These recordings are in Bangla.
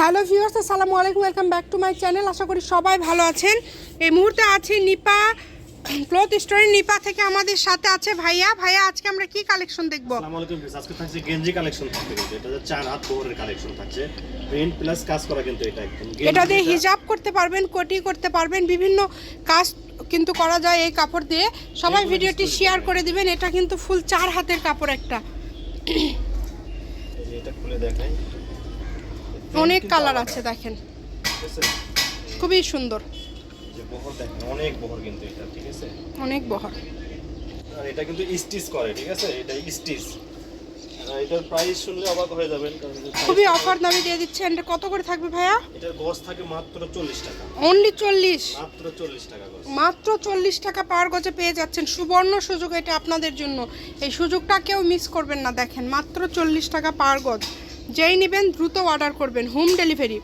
হ্যালো ভিউয়ার্স আসসালামু আলাইকুম welcome back to my channel. আশা করি সবাই ভালো আছেন। এই মুহূর্তে আছি নিপা ক্লথ স্টোরে নিপা থেকে আমাদের সাথে আছে ভাইয়া। ভাইয়া আজকে আমরা কি কালেকশন দেখব? আসসালামু আলাইকুম। আজকে থাকছে গেঞ্জি কালেকশন থাকবে এটা চার হাত বহরের কালেকশন থাকছে। প্রিন্ট প্লাস কাজ করা কিন্তু এটা একদম এটা দিয়ে হিজাব করতে পারবেন কোটি করতে পারবেন বিভিন্ন কাজ কিন্তু করা যায় এই কাপড় দিয়ে। সবাই ভিডিওটি শেয়ার করে। করে দিবেন। এটা কিন্তু ফুল চার হাতের কাপড় একটা। এটা খুলে দেখাই। অনেক কালার আছে দেখেন। খুবই সুন্দর। অনেক বহর কিন্তু এটা ঠিক আছে? অনেক বহর। আর এটা কিন্তু স্টিচ করে ঠিক আছে? এটা স্টিচ। এটার প্রাইস শুনলে অবাক হয়ে যাবেন খুবই অফার দামে দিয়ে দিচ্ছেন এটা কত করে থাকবে ভাইয়া? এটার গজ থাকে মাত্র চল্লিশ টাকা। অনলি চল্লিশ? মাত্র চল্লিশ টাকা গজ মাত্র চল্লিশ টাকা পার গজে পেয়ে যাচ্ছেন। সুবর্ণ সুযোগ এটা আপনাদের জন্য। এই সুযোগটা কেউ মিস করবেন না দেখেন। মাত্র চল্লিশ টাকা পার গজ। যেই নেবেন দ্রুত অর্ডার করবেন, হোম ডেলিভারি।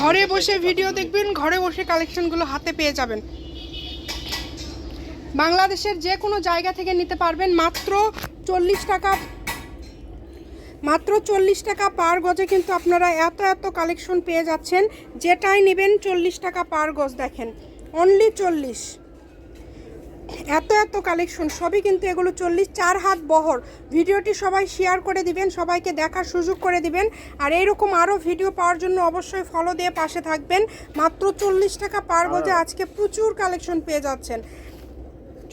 ঘরে বসে ভিডিও দেখবেন, ঘরে বসে কালেকশনগুলো হাতে পেয়ে যাবেন। বাংলাদেশের যে কোনো জায়গা থেকে নিতে পারবেন মাত্র চল্লিশ টাকা, মাত্র চল্লিশ টাকা পার গজে কিন্তু আপনারা এত এত কালেকশন পেয়ে যাচ্ছেন, যেটাই নেবেন চল্লিশ টাকা পার গজ দেখেন। অনলি চল্লিশ। এত এত কালেকশন সবই কিন্তু এগুলো চল্লিশ চার হাত বহর। ভিডিওটি সবাই শেয়ার করে দিবেন সবাইকে দেখার সুযোগ করে দিবেন। আর এইরকম আরও ভিডিও পাওয়ার জন্য অবশ্যই ফলো দিয়ে পাশে থাকবেন। মাত্র চল্লিশ টাকা পার গজে আজকে প্রচুর কালেকশন পেয়ে যাচ্ছেন।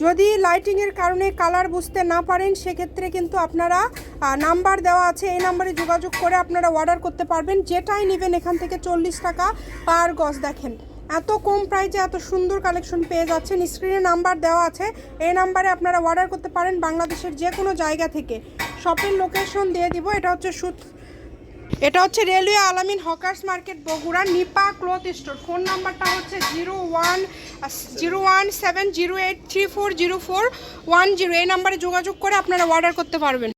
যদি লাইটিংয়ের কারণে কালার বুঝতে না পারেন সেক্ষেত্রে কিন্তু আপনারা নাম্বার দেওয়া আছে এই নাম্বারে যোগাযোগ করে আপনারা অর্ডার করতে পারবেন। যেটাই নেবেন এখান থেকে চল্লিশ টাকা পার গজ দেখেন। এত কম প্রাইজে এত সুন্দর কালেকশন পেয়ে যাচ্ছেন। স্ক্রিনে নাম্বার দেওয়া আছে। এই নাম্বারে আপনারা অর্ডার করতে পারেন বাংলাদেশের যে কোনো জায়গা থেকে। শপের লোকেশন দিয়ে দিব। এটা হচ্ছে সুত এটা হচ্ছে railway Alamin hawkers market, Bogura, Nipa cloth store. Phone নাম্বারটা হচ্ছে zero one zero one seven zero eight three four zero four one zero. এই নাম্বারে যোগাযোগ করে আপনারা অর্ডার করতে পারবেন।